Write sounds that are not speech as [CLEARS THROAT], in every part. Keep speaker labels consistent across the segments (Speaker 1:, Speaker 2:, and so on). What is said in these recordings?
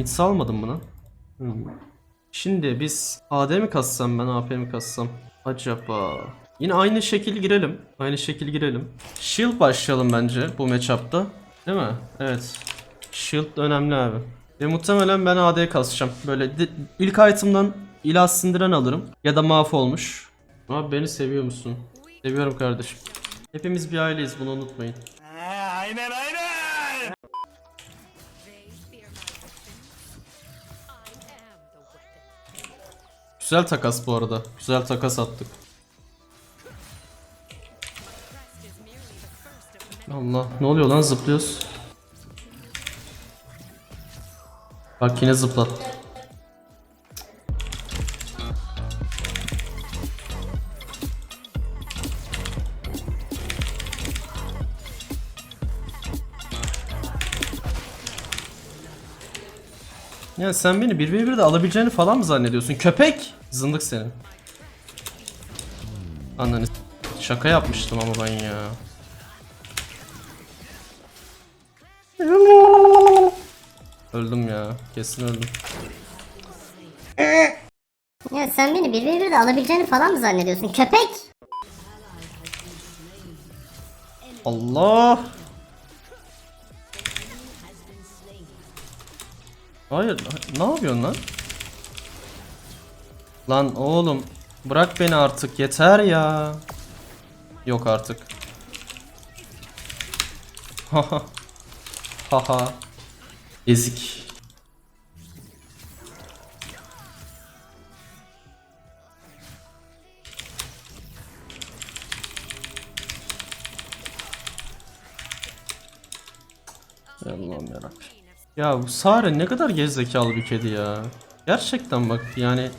Speaker 1: Mid salmadım bunu. Şimdi biz AD mi kassam ben AP mi kassam? Acaba. Yine aynı şekil girelim. Aynı şekil girelim. Shield başlayalım bence bu matchup'ta. Değil mi? Evet. Shield önemli abi. Ve muhtemelen ben AD kasacağım. Böyle ilk item'dan ilah sindiren alırım. Ya da mahvolmuş. Abi beni seviyor musun? Seviyorum kardeşim. Hepimiz bir aileyiz bunu unutmayın. Güzel takas bu arada. Güzel takas attık. Allah ne oluyor lan zıplıyoruz. Bak yine zıplat. Ya sen beni 1v1 de alabileceğini falan mı zannediyorsun? Köpek! Zındık senin. Ananı Şaka yapmıştım ama ben ya. Öldüm ya. Kesin öldüm.
Speaker 2: Ya sen beni bir bir de alabileceğini falan mı zannediyorsun? Köpek!
Speaker 1: Allah! Hayır, ne yapıyorsun lan? Lan oğlum, bırak beni artık yeter ya. Yok artık. Haha. Haha. Ezik. Allah'ım yarabbim. Ya bu Sare ne kadar gerizekalı bir kedi ya. Gerçekten bak yani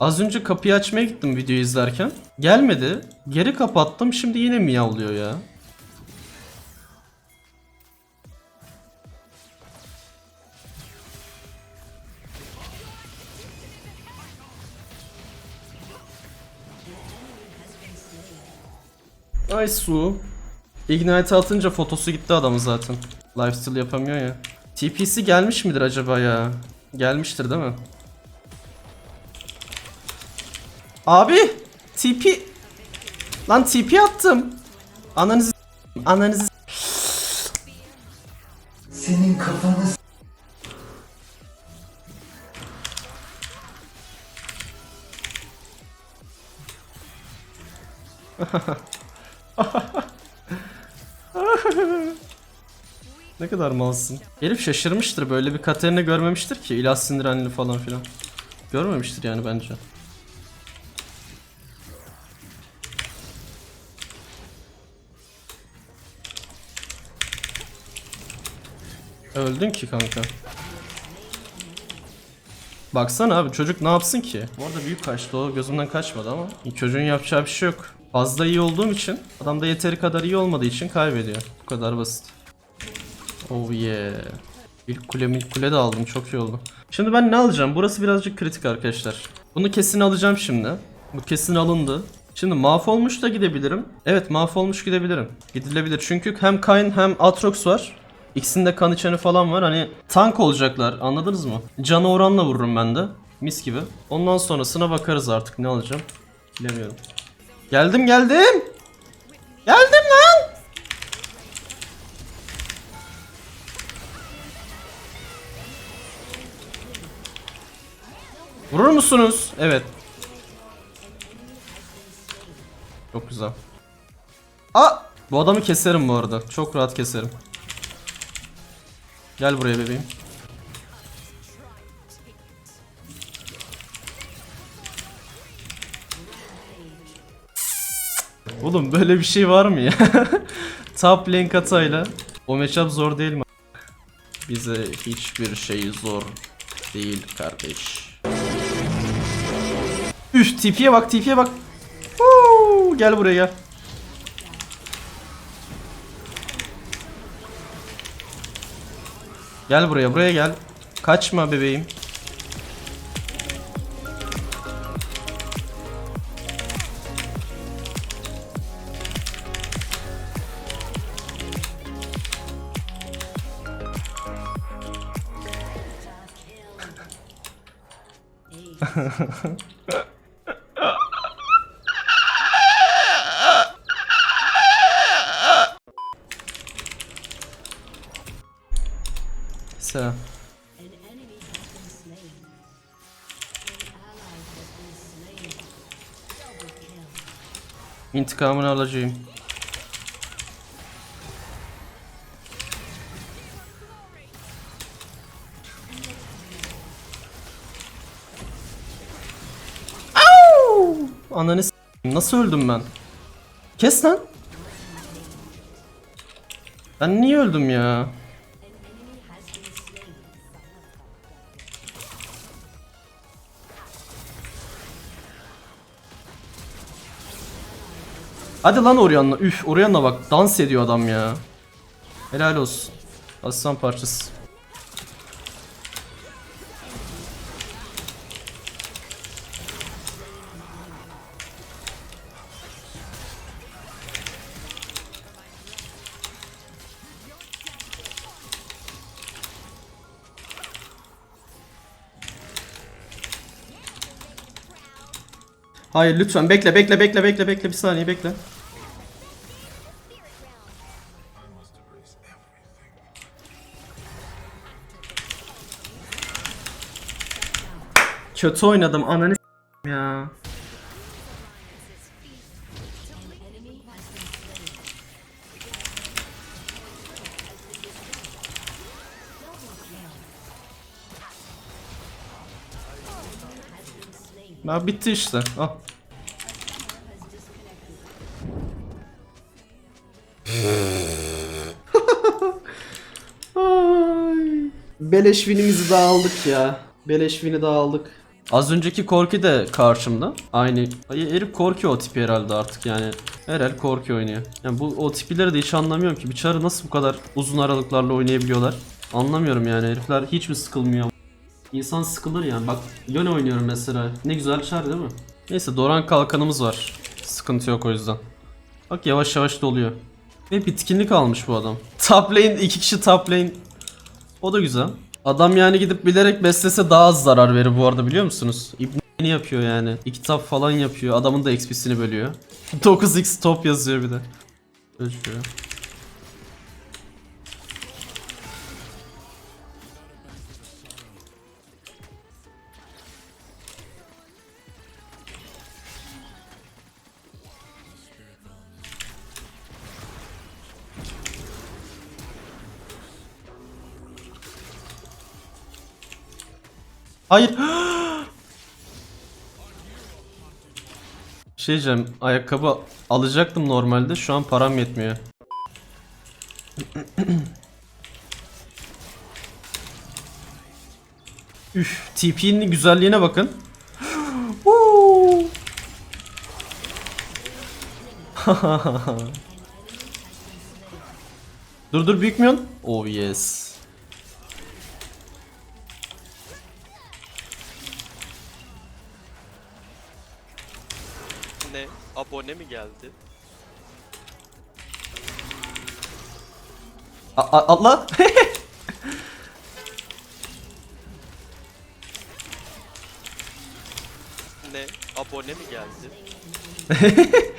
Speaker 1: az önce kapıyı açmaya gittim videoyu izlerken. Gelmedi. Geri kapattım şimdi yine miyavlıyor ya. Ay su. Ignite atınca fotosu gitti adamın zaten. Lifesteal yapamıyor ya. TP'si gelmiş midir acaba ya? Gelmiştir değil mi? Abi! TP... Lan TP attım. Ananızı... Ananızı...
Speaker 3: Senin kafanı s- [LAUGHS] [LAUGHS]
Speaker 1: Ne kadar malsın. Herif şaşırmıştır böyle bir Katerina görmemiştir ki ilah sindirenli falan filan. Görmemiştir yani bence. Öldün ki kanka. Baksana abi çocuk ne yapsın ki? Bu arada büyük kaçtı o gözümden kaçmadı ama çocuğun yapacağı bir şey yok. Fazla iyi olduğum için adam da yeteri kadar iyi olmadığı için kaybediyor. Bu kadar basit. Oh yeah. İlk kule ilk kule de aldım çok iyi oldu. Şimdi ben ne alacağım? Burası birazcık kritik arkadaşlar. Bunu kesin alacağım şimdi. Bu kesin alındı. Şimdi mahvolmuş da gidebilirim. Evet mahvolmuş gidebilirim. Gidilebilir çünkü hem Kayn hem Atrox var. İkisinde kan içeni falan var. Hani tank olacaklar anladınız mı? Canı oranla vururum ben de. Mis gibi. Ondan sonrasına bakarız artık ne alacağım. Bilemiyorum. Geldim geldim. Geldim lan. Vurur musunuz? Evet. Çok güzel. Aa! Bu adamı keserim bu arada. Çok rahat keserim. Gel buraya bebeğim. Oğlum böyle bir şey var mı ya? [LAUGHS] Top lane katayla. O matchup zor değil mi? Bize hiçbir şey zor değil kardeş. Üf TP'ye bak TP'ye bak. Huu, gel buraya gel. Gel buraya buraya gel. Kaçma bebeğim. [LAUGHS] Selam. İntikamını alacağım. Au! Ananı s- Nasıl öldüm ben? Kes lan. Ben niye öldüm ya? Hadi lan Orion'la. Üf Orion'la bak dans ediyor adam ya. Helal olsun. Aslan parçası. Hayır lütfen bekle bekle bekle bekle bekle bir saniye bekle. Kötü oynadım ananı ya. Ya bitti işte. Al. Ay. Beleş winimizi daha aldık ya. Beleş win'i daha aldık. Az önceki Korki de karşımda. Aynı. Ay, Herif Korki o tipi herhalde artık yani. Herhal Korki oynuyor. Yani bu o tipileri de hiç anlamıyorum ki. Bir çarı nasıl bu kadar uzun aralıklarla oynayabiliyorlar? Anlamıyorum yani herifler hiç mi sıkılmıyor? İnsan sıkılır yani. Bak Yone oynuyorum mesela. Ne güzel çar değil mi? Neyse Doran kalkanımız var. Sıkıntı yok o yüzden. Bak yavaş yavaş doluyor. Ve bitkinlik almış bu adam. Top lane iki kişi top lane. O da güzel. Adam yani gidip bilerek beslese daha az zarar verir bu arada biliyor musunuz? İbni yapıyor yani. İki tap falan yapıyor. Adamın da XP'sini bölüyor. [LAUGHS] 9x top yazıyor bir de. Ölçüyor. Hayır. [GASPS] Şey diyeceğim. Ayakkabı alacaktım normalde. Şu an param yetmiyor. [CLEARS THROAT] Üf, TP'nin güzelliğine bakın. [GASPS] [LAUGHS] Dur dur büyük müyon? Oh yes.
Speaker 4: Ne? Abone mi geldi?
Speaker 1: A a- atla. [LAUGHS]
Speaker 4: Ne? Abone mi geldi? [LAUGHS]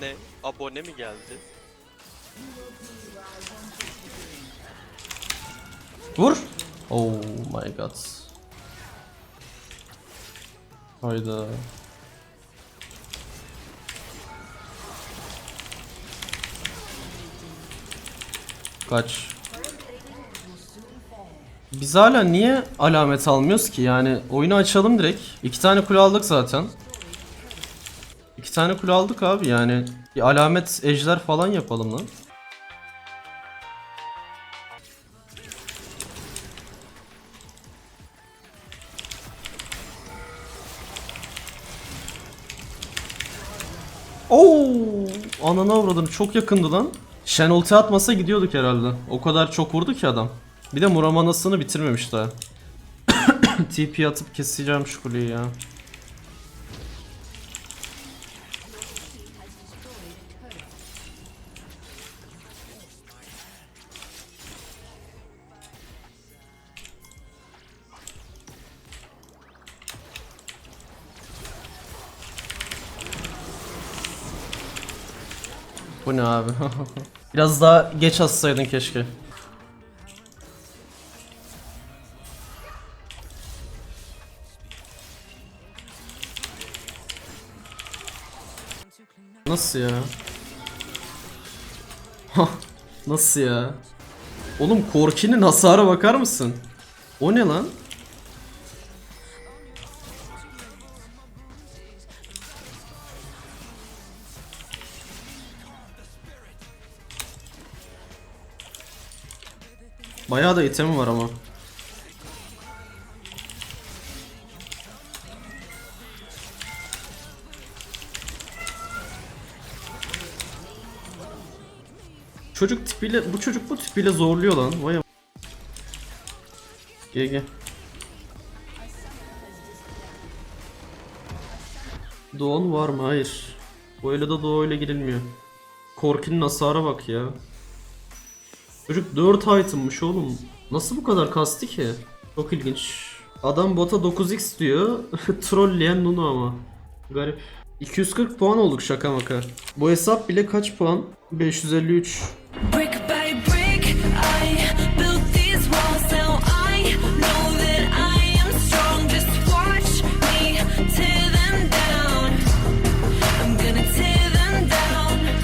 Speaker 4: Ne? Abone mi geldi?
Speaker 1: Vur. Oh my god. Hayda. Kaç. Biz hala niye alamet almıyoruz ki? Yani oyunu açalım direkt. İki tane kule aldık zaten. İki tane kule aldık abi yani. Bir alamet ejder falan yapalım lan. Oo, anana avradım çok yakındı lan. Shen ulti atmasa gidiyorduk herhalde. O kadar çok vurdu ki adam. Bir de Muramanasını bitirmemiş daha. [COUGHS] TP atıp keseceğim şu kuleyi ya. Bu ne abi? [LAUGHS] Biraz daha geç atsaydın keşke. Nasıl ya? [LAUGHS] Nasıl ya? Oğlum Korki'nin hasara bakar mısın? O ne lan? Bayağı da item var ama. Çocuk tipiyle bu çocuk bu tipiyle zorluyor lan. Vay Gel gel. Doğan var mı? Hayır. Bu öyle de doğu öyle girilmiyor. Korki'nin hasara bak ya. Çocuk 4 item'mış oğlum. Nasıl bu kadar kastı ki? Çok ilginç. Adam bota 9x diyor. [LAUGHS] Trolleyen Nunu ama. Garip. 240 puan olduk şaka maka. Bu hesap bile kaç puan? 553.
Speaker 5: Break